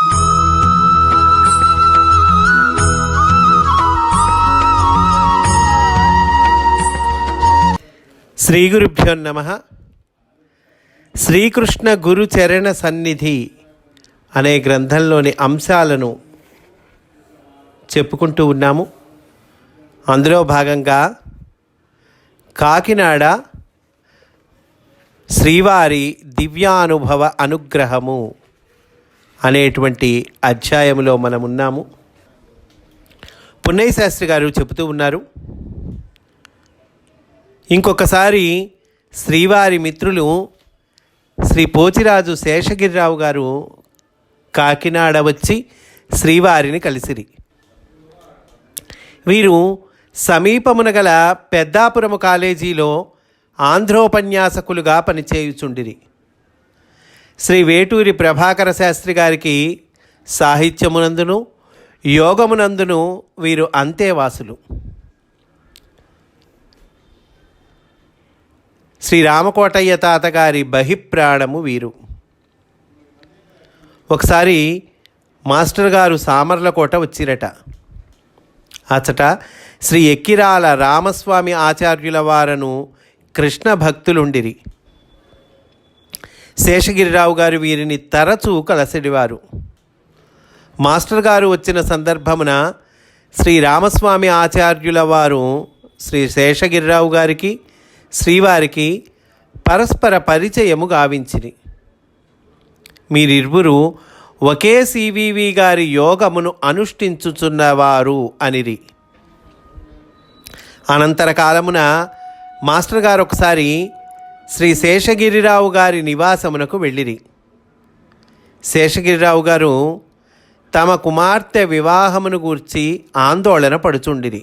శ్రీ గురుభ్యో నమ. శ్రీకృష్ణ గురుచరణ సన్నిధి అనే గ్రంథంలోని అంశాలను చెప్పుకుంటూ ఉన్నాము. అందులో భాగంగా కాకినాడ శ్రీవారి దివ్యానుభవ అనుగ్రహము అనేటువంటి అధ్యాయంలో మనం ఉన్నాము పున్నయ్య శాస్త్రి గారు చెబుతూ ఉన్నారు ఇంకొకసారి శ్రీవారి మిత్రులు శ్రీ పోచిరాజు శేషగిరిరావు గారు కాకినాడ వచ్చి శ్రీవారిని కలిసిరి. వీరు సమీపమున గల పెద్దాపురము కాలేజీలో ఆంధ్రోపన్యాసకులుగా పనిచేయుచుండిరి. శ్రీ వేటూరి ప్రభాకర శాస్త్రి గారికి సాహిత్యమునందును యోగమునందును వీరు అంతేవాసులు శ్రీ రామకోటయ్య తాతగారి బహిప్రాణము వీరు. ఒకసారి మాస్టర్ గారు సామర్లకోట వచ్చిరట. అచట శ్రీ ఎక్కిరాల రామస్వామి ఆచార్యుల వారను కృష్ణ భక్తులుండిరి. శేషగిరిరావు గారు వీరిని తరచూ కలసడివారు. మాస్టర్ గారు వచ్చిన సందర్భమున శ్రీ రామస్వామి ఆచార్యుల వారు శ్రీ శేషగిరిరావు గారికి శ్రీవారికి పరస్పర పరిచయము గావించిరి. మీరిరువురు ఒకే సివివి గారి యోగమును అనుష్ఠించుచున్నవారు అనిరి. అనంతర కాలమున మాస్టర్ గారు ఒకసారి శ్రీ శేషగిరిరావు గారి నివాసమునకు వెళ్ళిరి. శేషగిరిరావు గారు తమ కుమార్తె వివాహమును గూర్చి ఆందోళన పడుచుండిరి.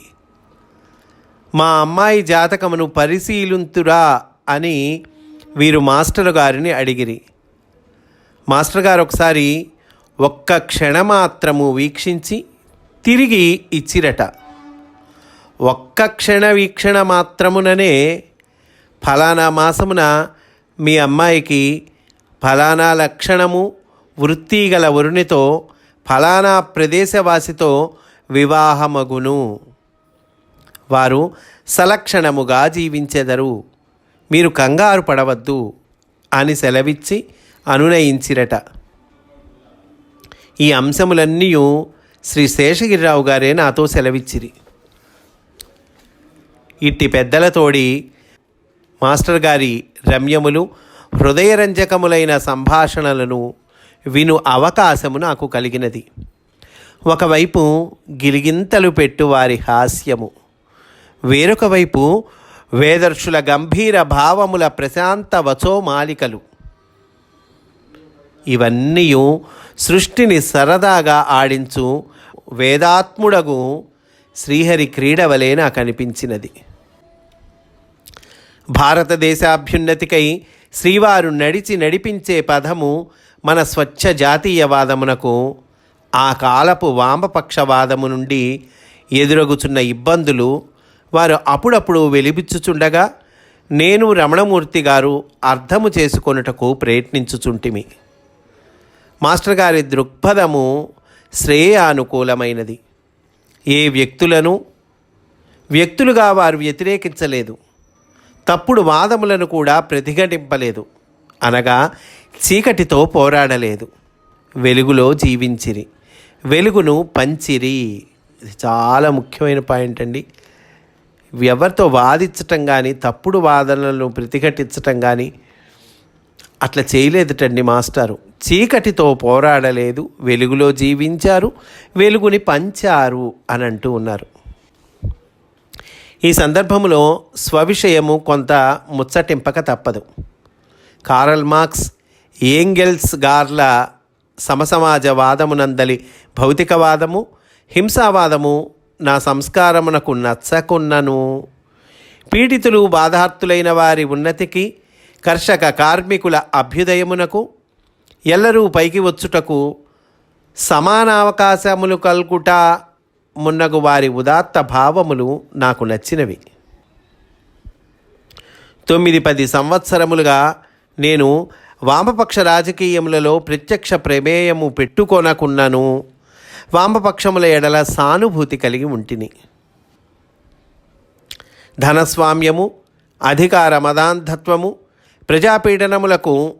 మా అమ్మాయి జాతకమును పరిశీలింతురా అని వీరు మాస్టర్ గారిని అడిగిరి. మాస్టర్ గారు ఒకసారి ఒక్క క్షణమాత్రము వీక్షించి తిరిగి ఇచ్చిరట. ఒక్క క్షణ వీక్షణ మాత్రముననే ఫలానా మాసమున మీ అమ్మాయికి ఫలానా లక్షణము వృత్తి గల వరునితో ఫలానా ప్రదేశవాసితో వివాహమగును. వారు సలక్షణముగా జీవించెదరు. మీరు కంగారు పడవద్దు అని సెలవిచ్చి అనునయించిరట. ఈ అంశములన్నీ శ్రీ శేషగిరిరావు గారే నాతో సెలవిచ్చిరి. ఇట్టి పెద్దలతోడి మాస్టర్ గారి రమ్యములు హృదయరంజకములైన సంభాషణలను విను అవకాశము నాకు కలిగినది. ఒకవైపు గిలిగింతలు పెట్టు వారి హాస్యము వేరొక వైపు వేదర్శుల గంభీర భావముల ప్రశాంత వచోమాలికలు ఇవన్నీ సృష్టిని సరదాగా ఆడించు వేదాత్ముడగు శ్రీహరి క్రీడ వలె నాకు అనిపించినది. భారతదేశాభ్యున్నతికై శ్రీవారు నడిచి నడిపించే పదము మన స్వచ్ఛ జాతీయవాదమునకు ఆ కాలపు వామపక్షవాదము నుండి ఎదురగుచున్న ఇబ్బందులు వారు అప్పుడప్పుడు వెలిబిచ్చుచుండగా నేను రమణమూర్తి గారు అర్థము చేసుకొనుటకు ప్రయత్నించుచుంటిమి. మాస్టర్ గారి దృక్పథము శ్రేయానుకూలమైనది. ఏ వ్యక్తులను వ్యక్తులుగా వారు వ్యతిరేకించలేదు. తప్పుడు వాదములను కూడా ప్రతిఘటింపలేదు. అనగా చీకటితో పోరాడలేదు. వెలుగులో జీవించిరి. వెలుగును పంచిరి. ఇది చాలా ముఖ్యమైన పాయింట్ అండి. ఎవరితో వాదించటం కానీ తప్పుడు వాదనలను ప్రతిఘటించటం కానీ అట్లా చేయలేదుటండి మాస్టారు. చీకటితో పోరాడలేదు వెలుగులో జీవించారు వెలుగుని పంచారు అని అంటూ ఉన్నారు. ఈ సందర్భంలో స్వవిషయము కొంత ముచ్చటింపక తప్పదు. కారల్ మార్క్స్ ఏంగెల్స్ గార్ల సమసమాజవాదమునందలి భౌతికవాదము హింసావాదము నా సంస్కారమునకు నచ్చకున్నను. పీడితులు బాధార్తులైన వారి ఉన్నతికి కర్షక కార్మికుల అభ్యుదయమునకు ఎల్లరూ పైకి వచ్చుటకు సమానావకాశములు కల్గుట మున్నగు వారి ఉదాత్త భావములు నాకు నచ్చినవి. తొమ్మిది పది సంవత్సరములుగా నేను వామపక్ష రాజకీయములలో ప్రత్యక్ష ప్రమేయము పెట్టుకొనకున్నను వామపక్షముల ఎడల సానుభూతి కలిగి ఉంటిని. ధనస్వామ్యము అధికార మదాంధత్వము ప్రజాపీడనములకు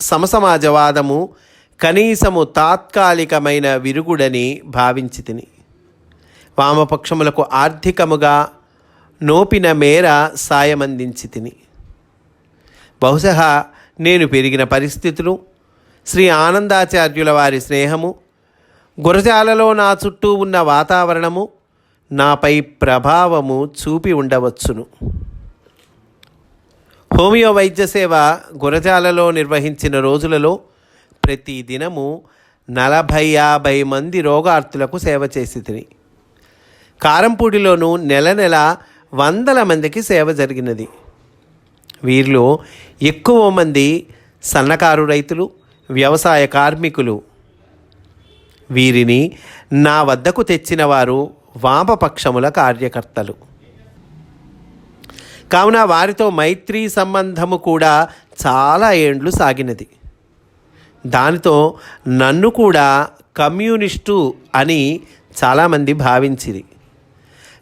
సమసమాజవాదము కనీసము తాత్కాలికమైన విరుగుడని భావించి తిని వామపక్షములకు ఆర్థికముగా నోపిన మేర సాయమందించి తిని బహుశా నేను పెరిగిన పరిస్థితులు శ్రీ ఆనందాచార్యుల వారి స్నేహము గురజాలలో నా చుట్టూ ఉన్న వాతావరణము నాపై ప్రభావము చూపి ఉండవచ్చును. హోమియో వైద్య సేవ గురజాలలో నిర్వహించిన రోజులలో ప్రతి దినము నలభై యాభై మంది రోగార్తులకు సేవ చేసి తిని కారంపూడిలోనూ నెల నెల వందల మందికి సేవ జరిగినది. వీరిలో ఎక్కువ మంది సన్నకారు రైతులు వ్యవసాయ కార్మికులు. వీరిని నా వద్దకు తెచ్చిన వారు వామపక్షముల కార్యకర్తలు. కావున వారితో మైత్రీ సంబంధము కూడా చాలా ఏండ్లు సాగినది. దానితో నన్ను కూడా కమ్యూనిస్టు అని చాలామంది భావించింది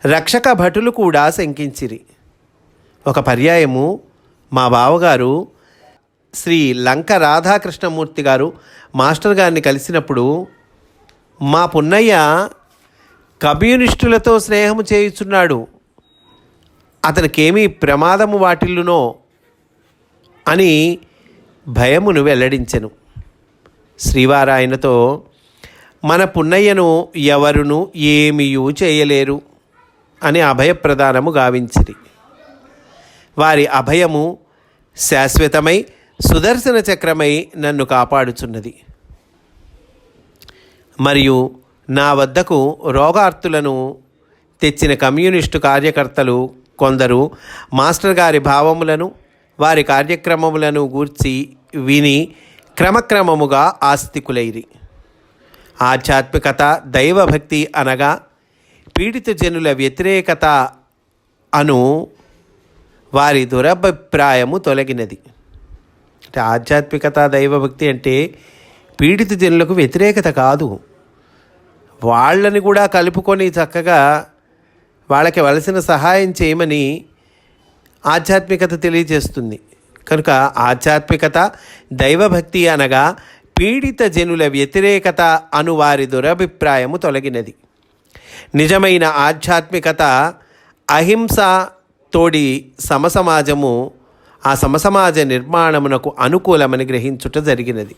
రక్షక భటులు కూడా శంకించిరి. ఒక పర్యాయము మా బావగారు శ్రీ లంక రాధాకృష్ణమూర్తి గారు మాస్టర్ గారిని కలిసినప్పుడు మా పున్నయ్య కమ్యూనిస్టులతో స్నేహము చేయుచున్నాడు. అతనికేమీ ప్రమాదము వాటిల్లునో అని భయమును వెల్లడించెను. శ్రీవారాయనతో మన పున్నయ్యను ఎవరును ఏమీయూ చేయలేరు. అని అభయప్రదానము గావించిరి. వారి అభయము శాశ్వతమై సుదర్శన చక్రమై నన్ను కాపాడుచున్నది. మరియు నా వద్దకు రోగార్తులను తెచ్చిన కమ్యూనిస్టు కార్యకర్తలు కొందరు మాస్టర్ గారి భావములను వారి కార్యక్రమములను గూర్చి విని క్రమక్రమముగా ఆస్తికులైరి. ఆధ్యాత్మికత దైవభక్తి అనగా పీడిత జనుల వ్యతిరేకత అను వారి దురభిప్రాయము తొలగినది. అంటే ఆధ్యాత్మికత దైవభక్తి అంటే పీడిత జనులకు వ్యతిరేకత కాదు. వాళ్ళని కూడా కలుపుకొని చక్కగా వాళ్ళకి వలసిన సహాయం చేయమని ఆధ్యాత్మికత తెలియజేస్తుంది. కనుక ఆధ్యాత్మికత దైవభక్తి అనగా పీడిత జనుల వ్యతిరేకత అను వారి దురభిప్రాయము తొలగినది. నిజమైన ఆధ్యాత్మికత అహింస తోడి సమసమాజము ఆ సమసమాజ నిర్మాణమునకు అనుకూలమని గ్రహించుట జరిగినది.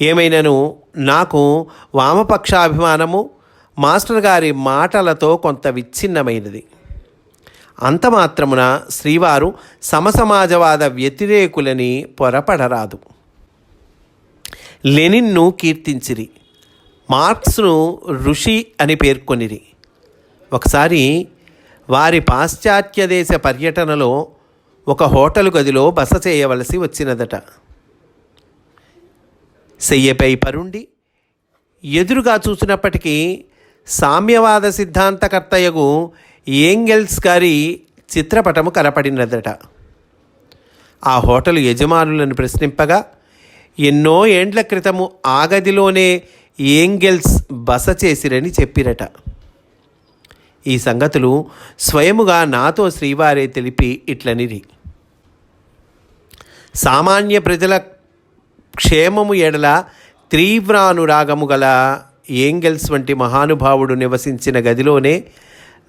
ఏమైనను నాకు వామపక్షాభిమానము మాస్టర్ గారి మాటలతో కొంత విచ్ఛిన్నమైనది. అంత మాత్రమున శ్రీవారు సమసమాజవాద వ్యతిరేకులని పొరపడరాదు. లెనిన్ను కీర్తించిరి. మార్క్స్ను ఋషి అని పేర్కొనిరి. ఒకసారి వారి పాశ్చాత్య దేశ పర్యటనలో ఒక హోటల్ గదిలో బస చేయవలసి వచ్చినదట. సెయ్యపై పరుండి ఎదురుగా చూసినప్పటికీ సామ్యవాద సిద్ధాంతకర్తయగు ఏంగెల్స్ గారి చిత్రపటము కనపడినదట. ఆ హోటల్ యజమానులను ప్రశ్నింపగా ఎన్నో ఏండ్ల క్రితము ఆ గదిలోనే ఏంగెల్స్ బస చేసిరని చెప్పిరట. ఈ సంగతులు స్వయముగా నాతో శ్రీవారే తెలిపి ఇట్లనిరి. సామాన్య ప్రజల క్షేమము ఎడల తీవ్రానురాగము గల ఏంగెల్స్ వంటి మహానుభావుడు నివసించిన గదిలోనే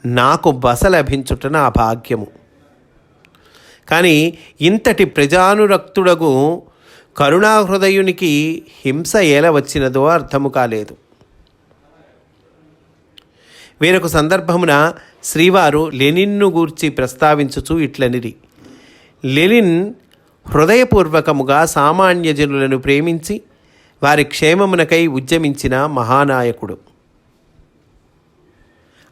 నాకు బస లభించుట నా భాగ్యము. కానీ ఇంతటి ప్రజానురక్తుడగు కరుణాహృదయునికి హింస ఎలా వచ్చినదో అర్థము కాలేదు. వేరొక సందర్భమున శ్రీవారు లెనిన్ను గూర్చి ప్రస్తావించుచు ఇట్లనిరి. లెనిన్ హృదయపూర్వకముగా సామాన్య జనులను ప్రేమించి వారి క్షేమమునకై ఉద్యమించిన మహానాయకుడు.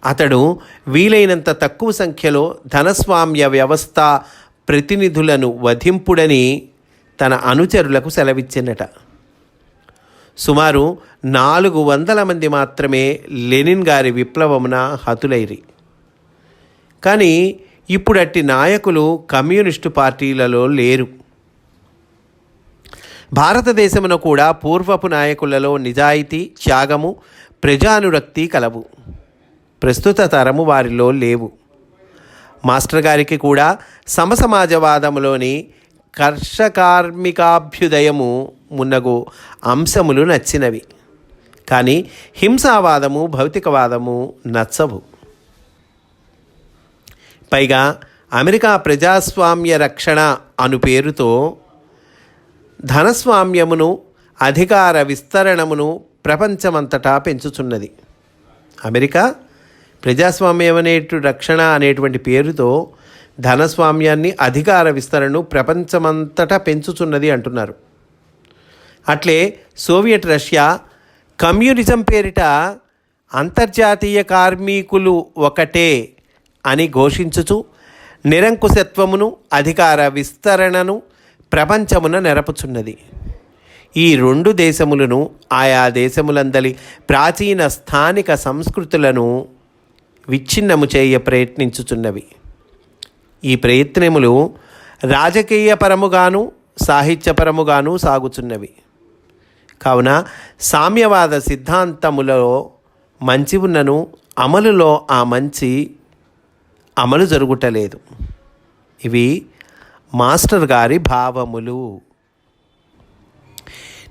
అతడు వీలైనంత తక్కువ సంఖ్యలో ధనస్వామ్య వ్యవస్థ ప్రతినిధులను వధింపుడని తన అనుచరులకు సెలవిచ్చినట సుమారు నాలుగు వందల మంది మాత్రమే లెనిన్ గారి విప్లవమున హతులైరి. కానీ ఇప్పుడు అట్టి నాయకులు కమ్యూనిస్టు పార్టీలలో లేరు. భారతదేశమున కూడా పూర్వపు నాయకులలో నిజాయితీ త్యాగము ప్రజానురక్తి కలవు. ప్రస్తుత తరము వారిలో లేవు. మాస్టర్ గారికి కూడా సమసమాజవాదములోని కర్షకార్మికాభ్యుదయము మున్నగు అంశములు నచ్చినవి. కానీ హింసావాదము భౌతికవాదము నచ్చవు. పైగా అమెరికా ప్రజాస్వామ్య రక్షణ అను పేరుతో ధనస్వామ్యమును అధికార విస్తరణమును ప్రపంచమంతటా పెంచుచున్నది. అమెరికా ప్రజాస్వామ్యం అనేటు రక్షణ అనేటువంటి పేరుతో ధనస్వామ్యాన్ని అధికార విస్తరణను ప్రపంచమంతటా పెంచుచున్నది అంటున్నారు. అట్లే సోవియట్ రష్యా కమ్యూనిజం పేరిట అంతర్జాతీయ కార్మికులు ఒకటే అని ఘోషించుచు నిరంకుశత్వమును అధికార విస్తరణను ప్రపంచమున నెరపుచున్నది. ఈ రెండు దేశములను ఆయా దేశములందలి ప్రాచీన స్థానిక సంస్కృతులను విచ్ఛిన్నము చేయ ప్రయత్నించుచున్నవి. ఈ ప్రయత్నములు రాజకీయపరముగాను సాహిత్యపరముగాను సాగుచున్నవి. కావున సామ్యవాద సిద్ధాంతములో మంచి ఉన్నను అమలులో ఆ మంచి అమలు జరుగుటలేదు. ఇవి మాస్టర్ గారి భావములు.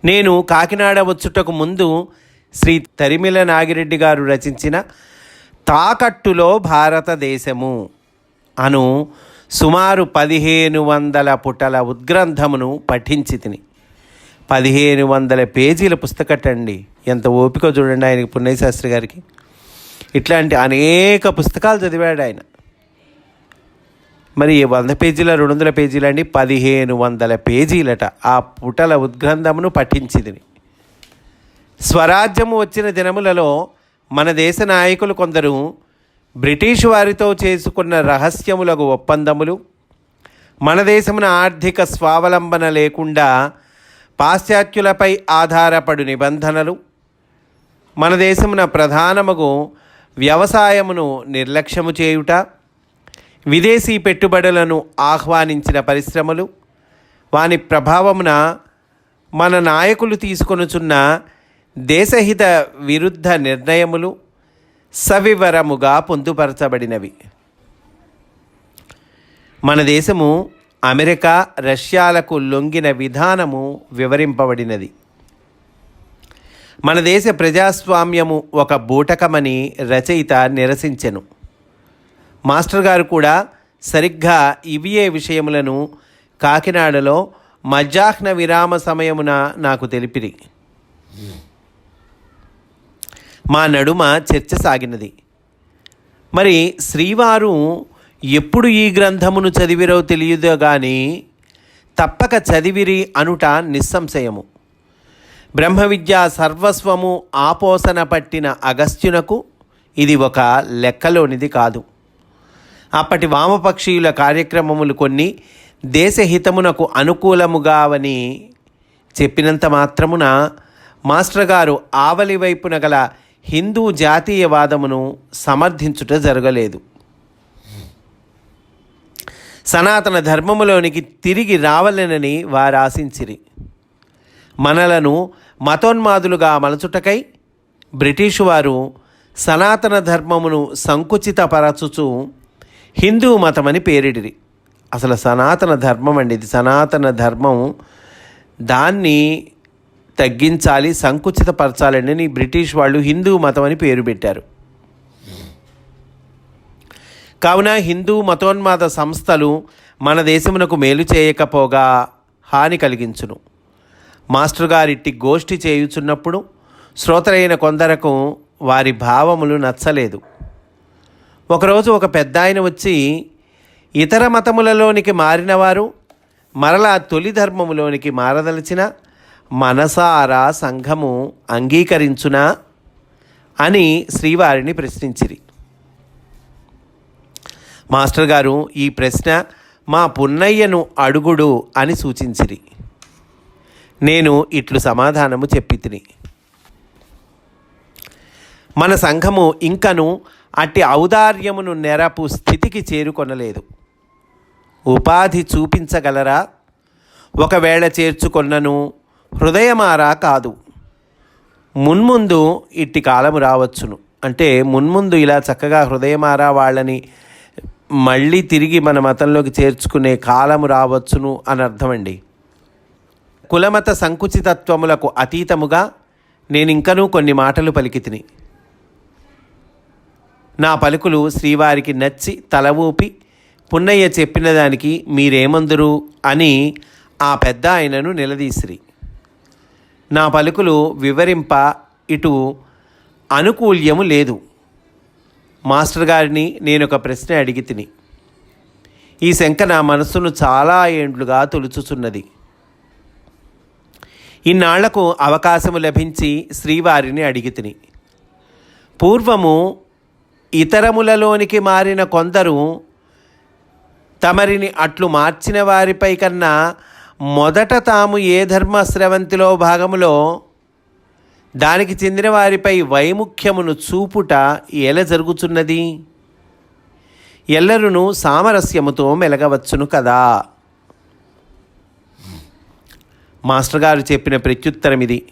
నేను కాకినాడ వచ్చుటకు ముందు శ్రీ తరిమిల నాగిరెడ్డి గారు రచించిన తాకట్టులో భారతదేశము. అను సుమారు పదిహేను వందల పుటల ఉద్గ్రంథమును పఠించి తిని. పదిహేను వందల పేజీల పుస్తకటండి ఎంత ఓపిక చూడండి ఆయనకి పుణ్యశాస్త్రి గారికి. ఇట్లాంటి అనేక పుస్తకాలు చదివాడు ఆయన. మరి వంద పేజీల రెండు వందల పేజీలు అండి పదిహేను వందల పేజీలట ఆ పుటల ఉద్గ్రంథమును పఠించింది స్వరాజ్యము వచ్చిన దినములలో మన దేశ నాయకులు కొందరు బ్రిటిష్ వారితో చేసుకున్న రహస్యములకు ఒప్పందములు మన దేశమున ఆర్థిక స్వావలంబన లేకుండా పాశ్చాత్యులపై ఆధారపడు నిబంధనలు మన దేశమున ప్రధానముగు వ్యవసాయమును నిర్లక్ష్యము చేయుట విదేశీ పెట్టుబడులను ఆహ్వానించిన పరిశ్రమలు వాని ప్రభావమున మన నాయకులు తీసుకొనుచున్న దేశహిత విరుద్ధ నిర్ణయములు సవివరముగా పొందుపరచబడినవి. మన దేశము అమెరికా రష్యాలకు లొంగిన విధానము వివరింపబడినది. మన దేశ ప్రజాస్వామ్యము ఒక బూటకమని రచయిత నిరసించెను. మాస్టర్ గారు కూడా సరిగ్గా ఇవియే విషయములను కాకినాడలో మధ్యాహ్న విరామ సమయమున నాకు తెలిపిరి. మా నడుమ చర్చ సాగినది. మరి శ్రీవారు ఎప్పుడు ఈ గ్రంథమును చదివిరో తెలియదో కానీ తప్పక చదివిరి అనుట నిస్సంశయము. బ్రహ్మ విద్యా సర్వస్వము ఆపోసన పట్టిన అగస్త్యునకు ఇది ఒక లెక్కలోనిది కాదు. అప్పటి వామపక్షీయుల కార్యక్రమములు కొన్ని దేశహితమునకు అనుకూలముగావని చెప్పినంత మాత్రమున మాస్టర్ గారు ఆవలి వైపున గల హిందూ జాతీయవాదమును సమర్థించుట జరగలేదు. సనాతన ధర్మములోనికి తిరిగి రావలెనని వారు ఆశించిరి మనలను మతోన్మాదులుగా మలచుటకై బ్రిటిషు వారు సనాతన ధర్మమును సంకుచితపరచుచు హిందూ మతమని పేరిడిరి. అసలు సనాతన ధర్మం అండి ఇది. సనాతన ధర్మం దాన్ని తగ్గించాలి సంకుచితపరచాలని బ్రిటిష్ వాళ్ళు హిందూ మతం అని పేరు పెట్టారు. కావున హిందూ మతోన్మాద సంస్థలు మన దేశమునకు మేలు చేయకపోగా హాని కలిగించును. మాస్టర్ గారిట్టి గోష్ఠి చేయుచున్నప్పుడు శ్రోతలైన కొందరకు వారి భావములు నచ్చలేదు. ఒకరోజు ఒక పెద్ద ఆయన వచ్చి ఇతర మతములలోనికి మారినవారు మరలా తొలి ధర్మములోనికి మారదలిచిన మనసారా సంఘము అంగీకరించునా అని శ్రీవారిని ప్రశ్నించిరి. మాస్టర్ గారు ఈ ప్రశ్న మా పున్నయ్యను అడుగుడు అని సూచించిరి. నేను ఇట్లు సమాధానము చెప్పి తిని మన సంఘము ఇంకను అట్టి ఔదార్యమును నెరపు స్థితికి చేరుకొనలేదు. ఉపాధి చూపించగలరా? ఒకవేళ చేర్చుకొన్నను హృదయమారా కాదు. మున్ముందు ఇట్టి కాలము రావచ్చును. అంటే మున్ముందు ఇలా చక్కగా హృదయమారా వాళ్ళని మళ్ళీ తిరిగి మన మతంలోకి చేర్చుకునే కాలము రావచ్చును అని అర్థమండి కులమత సంకుచితత్వములకు అతీతముగా నేనింకనూ కొన్ని మాటలు పలికితిని. నా పలుకులు శ్రీవారికి నచ్చి తల ఊపి పున్నయ్య చెప్పిన దానికి మీరేమందురు? అని ఆ పెద్ద ఆయనను నిలదీసిరి. నా పలుకులు వివరింప ఇటు అనుకూల్యము లేదు. మాస్టర్ గారిని నేను ఒక ప్రశ్న అడిగి తిని. ఈ శంక నా మనస్సును చాలా ఏండ్లుగా తొలుచుచున్నది. ఇన్నాళ్ళకు అవకాశము లభించి శ్రీవారిని అడిగి తిని. పూర్వము ఇతరములలోనికి మారిన కొందరు తమరిని అట్లు మార్చిన వారిపై కన్నా మొదట తాము ఏ ధర్మస్రవంతిలో భాగములో దానికి చెందిన వారిపై వైముఖ్యమును చూపుట ఎలా జరుగుతున్నది ఎల్లరును సామరస్యముతో మెలగవచ్చును కదా. మాస్టర్ గారు చెప్పిన ప్రత్యుత్తరం ఇది.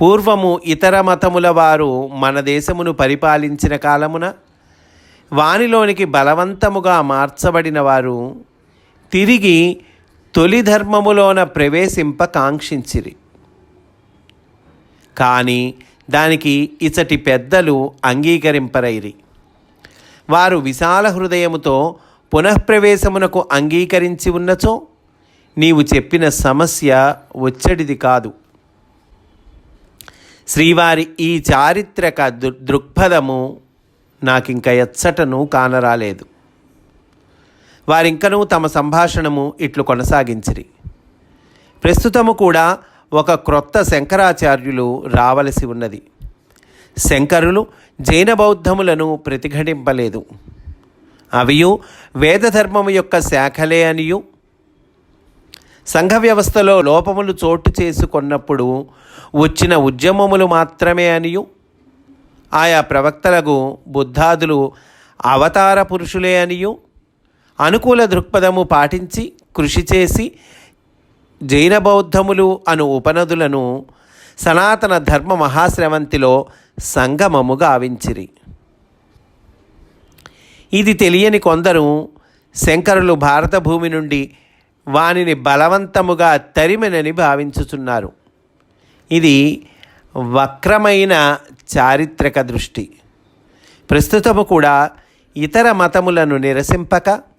పూర్వము ఇతర మతముల వారు మన దేశమును పరిపాలించిన కాలమున వానిలోనికి బలవంతముగా మార్చబడిన వారు తిరిగి తొలి ధర్మములోన ప్రవేశింప కాంక్షించిరి. కానీ దానికి ఇచటి పెద్దలు అంగీకరింపరైరి. వారు విశాల హృదయముతో పునఃప్రవేశమునకు అంగీకరించి ఉన్నచో నీవు చెప్పిన సమస్య వచ్చడిది కాదు. శ్రీవారి ఈ చారిత్రక దృ దృక్పథము నాకింక ఎచ్చటను కానరాలేదు. వారింకనూ తమ సంభాషణము ఇట్లు కొనసాగించిరి. ప్రస్తుతము కూడా ఒక క్రొత్త శంకరాచార్యులు రావలసి ఉన్నది. శంకరులు జైన బౌద్ధములను ప్రతిఘటింపలేదు. అవియు వేదధర్మము యొక్క శాఖలే అనియు. సంఘ వ్యవస్థలో లోపములు చోటు చేసుకున్నప్పుడు వచ్చిన ఉద్యమములు మాత్రమే అనియు. ఆయా ప్రవక్తలకు బుద్ధాదులు అవతార పురుషులే అనియు. అనుకూల దృక్పథము పాటించి కృషి చేసి జైన బౌద్ధములు అను ఉపనదులను సనాతన ధర్మ మహాశ్రవంతిలో సంగమము గావించిరి. ఇది తెలియని కొందరు శంకరులు భారత భూమి నుండి వానిని బలవంతముగా తరిమెనని భావించుచున్నారు. ఇది వక్రమైన చారిత్రక దృష్టి. ప్రస్తుతము కూడా ఇతర మతములను నిరసింపక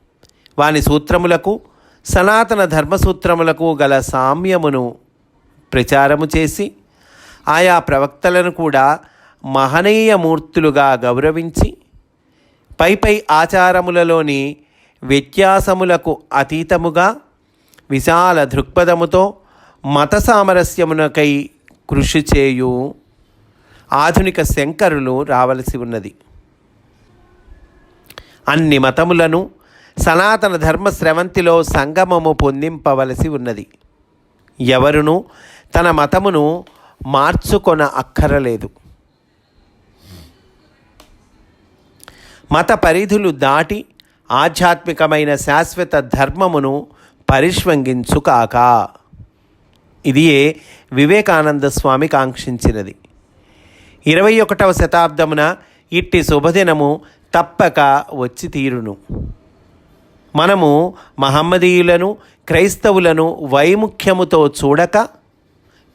వాని సూత్రములకు సనాతన ధర్మసూత్రములకు గల సామ్యమును ప్రచారము చేసి ఆయా ప్రవక్తలను కూడా మహనీయ మూర్తులుగా గౌరవించి పై పై ఆచారములలోని వ్యత్యాసములకు అతీతముగా విశాల దృక్పథముతో మత సామరస్యమునకై కృషి చేయు ఆధునిక శంకరులు రావలసి ఉన్నది. అన్ని మతములను సనాతన ధర్మ స్రవంతిలో సంగమము పొందింపవలసి ఉన్నది. ఎవరును తన మతమును మార్చుకొన అక్కరలేదు. మత పరిధులు దాటి ఆధ్యాత్మికమైన శాశ్వత ధర్మమును పరిష్వంగించుకాక. ఇదియే వివేకానంద స్వామి కాంక్షించినది. ఇరవై ఒకటవ శతాబ్దమున ఇట్టి శుభదినము తప్పక వచ్చి తీరును. మనము మహమ్మదీయులను క్రైస్తవులను వైముఖ్యముతో చూడక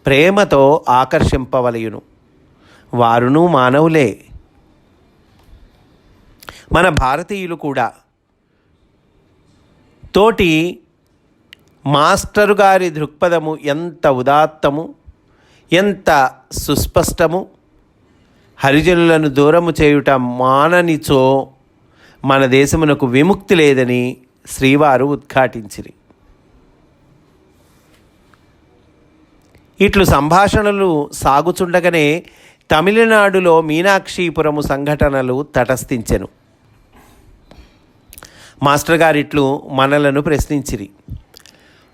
ప్రేమతో ఆకర్షింపవలయును. వారును మానవులే. మన భారతీయులు కూడా తోటి మాస్టరు గారి దృక్పథము ఎంత ఉదాత్తము ఎంత సుస్పష్టము హరిజనులను దూరము చేయుట మాననిచో మన దేశమునకు విముక్తి లేదని శ్రీవారు ఉద్ఘాటించిరి. ఇట్లు సంభాషణలు సాగుచుండగానే తమిళనాడులో మీనాక్షీపురము సంఘటనలు తటస్థించెను. మాస్టర్ గారిట్లు మనలను ప్రశ్నించిరి.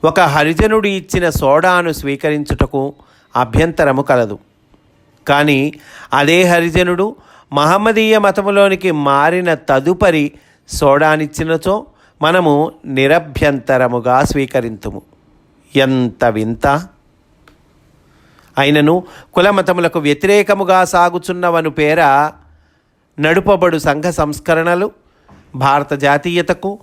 ఒక హరిజనుడు ఇచ్చిన సోడాను స్వీకరించుటకు అభ్యంతరము కలదు. కానీ అదే హరిజనుడు మహమ్మదీయ మతములోనికి మారిన తదుపరి సోడానిచ్చినచో మనము నిరభ్యంతరముగా స్వీకరింతుము. ఎంత వింత. అయినను కులమతములకు వ్యతిరేకముగా సాగుచున్నవను పేర నడుపబడు సంఘ సంస్కరణలు భారత జాతీయతకు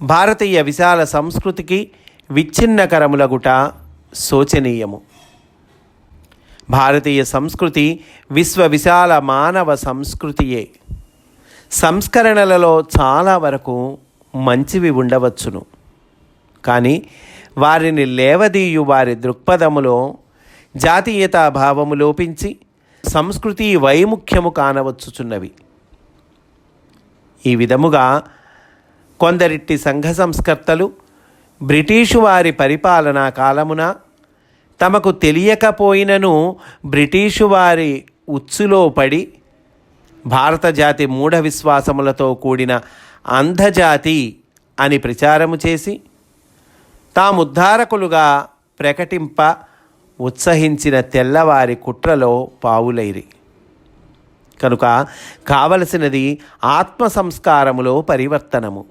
భారతీయ విశాల సంస్కృతికి విచ్ఛిన్నకరములగుట శోచనీయము. భారతీయ సంస్కృతి విశ్వ విశాల మానవ సంస్కృతియే. సంస్కరణలలో చాలా వరకు మంచివి ఉండవచ్చును. కానీ వారిని లేవదీయు వారి దృక్పథములో జాతీయతా భావము లోపించి సంస్కృతి వైముఖ్యము కానవచ్చుచున్నవి. ఈ విధముగా కొందరిట్టి సంఘ సంస్కర్తలు బ్రిటీషు వారి పరిపాలనా కాలమున తమకు తెలియకపోయినను బ్రిటీషు వారి ఉచ్చులో పడి భారత జాతి మూఢ విశ్వాసములతో కూడిన అంధజాతి అని ప్రచారము చేసి తాముద్ధారకులుగా ప్రకటింప ఉత్సహించిన తెల్లవారి కుట్రలో పావులైరి. కనుక కావలసినది ఆత్మ సంస్కారములో పరివర్తనము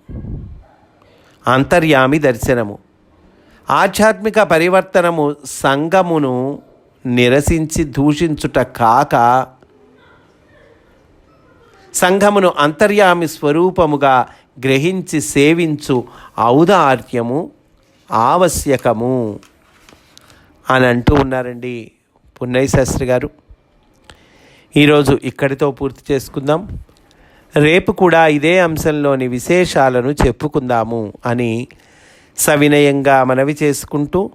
అంతర్యామి దర్శనము. ఆధ్యాత్మిక పరివర్తనము సంగమును నిరసించి దూషించుట కాక సంఘమును అంతర్యామి స్వరూపముగా గ్రహించి సేవించు ఔదార్యము ఆవశ్యకము అని అంటూ ఉన్నారండి పున్నయ్య శాస్త్రి గారు. ఈరోజు ఇక్కడితో పూర్తి చేసుకుందాం. రేపు కూడా ఇదే అంశంలోని విశేషాలను చెప్పుకుందాము అని సవినయంగా మనవి చేసుకుంటూ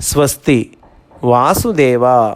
స్వస్తి వాసుదేవ.